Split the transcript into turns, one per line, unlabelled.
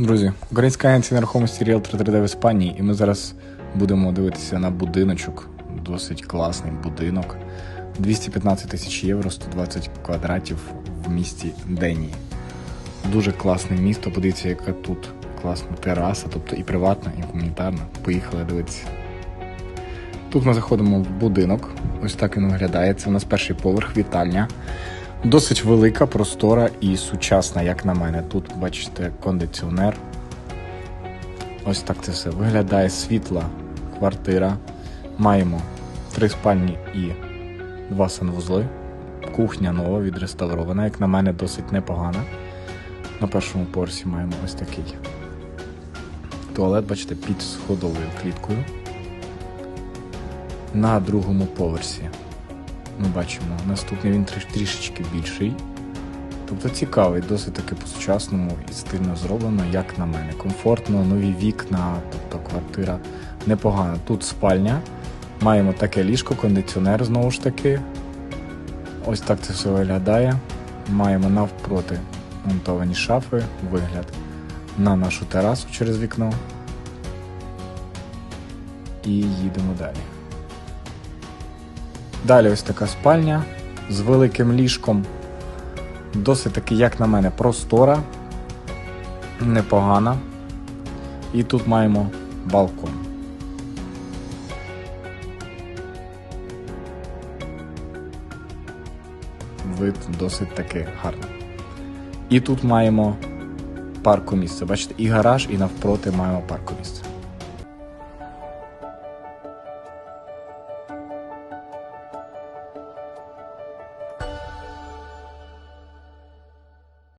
Друзі, українська агенція нерухомості Realtor 3D в Іспанії, і ми зараз будемо дивитися на будиночок. Досить класний будинок. 215 тисяч євро, 120 квадратів в місті Денії. Дуже класне місто. Подивіться, яка тут класна тераса, тобто і приватна, і гуманітарна. Поїхали дивитися. Тут ми заходимо в будинок. Ось так він виглядає. Це у нас перший поверх, вітальня. Досить велика, простора і сучасна, як на мене. Тут бачите кондиціонер. Ось так це все виглядає світла квартира. Маємо три спальні і два санвузли. Кухня нова, відреставрована, як на мене, досить непогана. На першому поверсі маємо ось такий туалет, бачите, під сходовою кліткою. На другому поверсі ми бачимо, наступний він трішечки більший. Тобто цікавий, досить таки по-сучасному і стильно зроблено, як на мене. Комфортно, нові вікна, тобто квартира непогана. Тут спальня. Маємо таке ліжко, кондиціонер знову ж таки. Ось так це все виглядає. Маємо навпроти монтовані шафи, вигляд на нашу терасу через вікно. І їдемо далі. Далі ось така спальня з великим ліжком. Досить таки, як на мене, простора, непогана. І тут маємо балкон. Вид досить таки гарний. І тут маємо паркомісце. Бачите, і гараж, і навпроти маємо паркомісце.